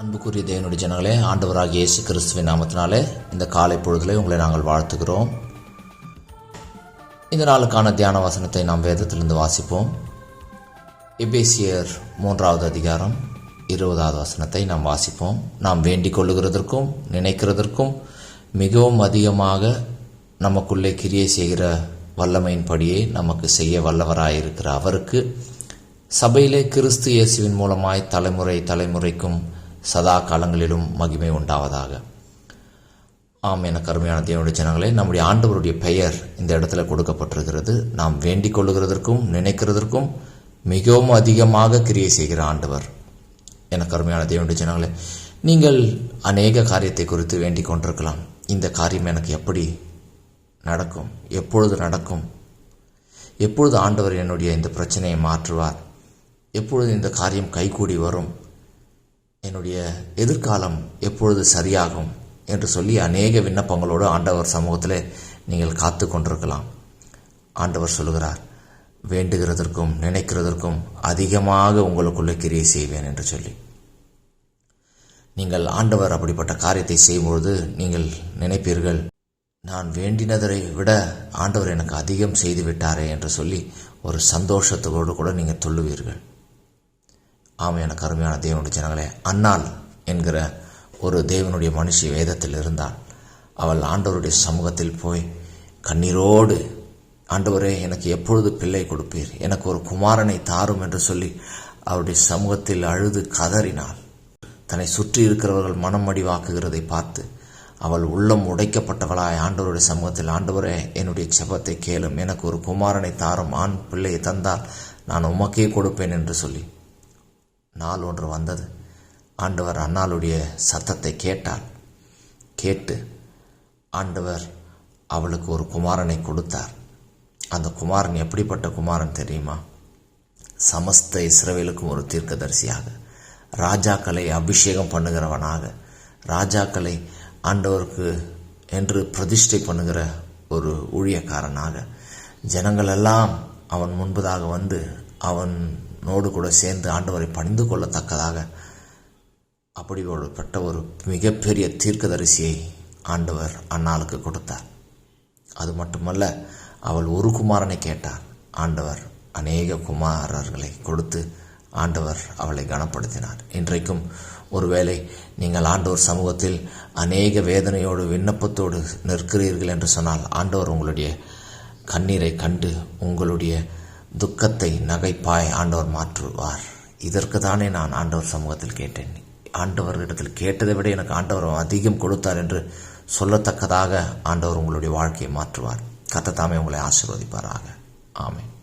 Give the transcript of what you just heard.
அன்புக்குரிய தேவனுடைய ஜனங்களே ஆண்டவராக இயேசு கிறிஸ்துவின் நாமத்தினாலே இந்த காலை பொழுதிலே உங்களை நாங்கள் வாழ்த்துகிறோம். இந்த நாளுக்கான தியான வசனத்தை நாம் வேதத்திலிருந்து வாசிப்போம். எபேசியர் மூன்றாவது அதிகாரம் இருபதாவது வசனத்தை நாம் வாசிப்போம். நாம் வேண்டிக் கொள்ளுகிறதற்கும் நினைக்கிறதற்கும் மிகவும் அதிகமாக நமக்குள்ளே கிரியை செய்கிற வல்லமையின்படியே நமக்கு செய்ய வல்லவராயிருக்கிற அவருக்கு சபையிலே கிறிஸ்து இயேசுவின் மூலமாய் தலைமுறை தலைமுறைக்கும் சதா காலங்களிலும் மகிமை உண்டாவதாக. ஆம் என கருமையான தேவனுடைய ஜனங்களே நம்முடைய ஆண்டவருடைய பெயர் இந்த இடத்துல கொடுக்கப்பட்டிருக்கிறது. நாம் வேண்டிக் கொள்ளுகிறதற்கும் நினைக்கிறதற்கும் மிகவும் அதிகமாக கிரியை செய்கிற ஆண்டவர். என கருமையான தேவனுடைய ஜனங்களே நீங்கள் அநேக காரியத்தை குறித்து வேண்டிக் கொண்டிருக்கலாம். இந்த காரியம் எனக்கு எப்படி நடக்கும்? எப்பொழுது நடக்கும்? எப்பொழுது ஆண்டவர் என்னுடைய இந்த பிரச்சனையை மாற்றுவார்? எப்பொழுது இந்த காரியம் கைகூடி வரும்? என்னுடைய எதிர்காலம் எப்பொழுது சரியாகும் என்று சொல்லி அநேக விண்ணப்பங்களோடு ஆண்டவர் சமூகத்தில் நீங்கள் காத்து கொண்டிருக்கலாம். ஆண்டவர் சொல்லுகிறார் வேண்டுகிறதற்கும் நினைக்கிறதற்கும் அதிகமாக உங்களுக்குள்ளே கிரியை செய்வேன் என்று சொல்லி. நீங்கள் ஆண்டவர் அப்படிப்பட்ட காரியத்தை செய்யும்பொழுது நீங்கள் நினைப்பீர்கள் நான் வேண்டினதை விட ஆண்டவர் எனக்கு அதிகம் செய்து விட்டாரே என்று சொல்லி ஒரு சந்தோஷத்தோடு கூட நீங்கள் சொல்லுவீர்கள். ஆம் எனக்கு அருமையான தேவனுடைய ஜனங்களே அன்னாள் என்கிற ஒரு தேவனுடைய மனுஷி வேதத்தில் இருந்தால் அவள் ஆண்டவருடைய சமூகத்தில் போய் கண்ணீரோடு ஆண்டவரே எனக்கு எப்பொழுது பிள்ளை கொடுப்பீர்? எனக்கு ஒரு குமாரனை தாரும் என்று சொல்லி அவருடைய சமூகத்தில் அழுது கதறினாள். தன்னை சுற்றி இருக்கிறவர்கள் மனம் மடிவாக்குகிறதை பார்த்து அவள் உள்ளம் உடைக்கப்பட்டவளாய் ஆண்டவருடைய சமூகத்தில் ஆண்டவரே என்னுடைய செபத்தை கேளும். எனக்கு ஒரு குமாரனை தாரும். ஆண் பிள்ளையை தந்தால் நான் உமக்கே கொடுப்பேன் என்று சொல்லி நாள் ஒன்று வந்தது. ஆண்டவர் அன்னாளுடைய சத்தத்தை கேட்டாள் கேட்டு ஆண்டவர் அவளுக்கு ஒரு குமாரனை கொடுத்தார். அந்த குமாரன் எப்படிப்பட்ட குமாரன் தெரியுமா? சமஸ்த இஸ்ரவேலுக்கும் ஒரு தீர்க்கதரிசியாக ராஜாக்களை அபிஷேகம் பண்ணுகிறவனாக ராஜாக்களை ஆண்டவருக்கு என்று பிரதிஷ்டை பண்ணுகிற ஒரு ஊழியக்காரனாக ஜனங்களெல்லாம் அவன் முன்பதாக வந்து அவன் நோடு கூட சேர்ந்து ஆண்டவரை பணிந்து கொள்ளத்தக்கதாக அப்படிப்பட்ட ஒரு மிகப்பெரிய தீர்க்கதரிசியை ஆண்டவர் அன்னாளுக்கு கொடுத்தார். அது மட்டுமல்ல அவள் ஒரு குமாரனை கேட்டார். ஆண்டவர் அநேக குமாரர்களை கொடுத்து ஆண்டவர் அவளை கனப்படுத்தினார். இன்றைக்கும் ஒருவேளை நீங்கள் ஆண்டவர் சமூகத்தில் அநேக வேதனையோடு விண்ணப்பத்தோடு நிற்கிறீர்கள் என்று சொன்னால் ஆண்டவர் உங்களுடைய கண்ணீரை கண்டு உங்களுடைய துக்கத்தை நகைப்பாய் ஆண்டவர் மாற்றுவார். இதற்கு தானே நான் ஆண்டவர் சமூகத்தில் கேட்டேன். ஆண்டவரிடத்தில் கேட்டதை விட எனக்கு ஆண்டவர் அதிகம் கொடுத்தார் என்று சொல்லத்தக்கதாக ஆண்டவர் உங்களுடைய வாழ்க்கையை மாற்றுவார். கத்தத்தாமே உங்களை ஆசீர்வதிப்பாராக. ஆமேன்.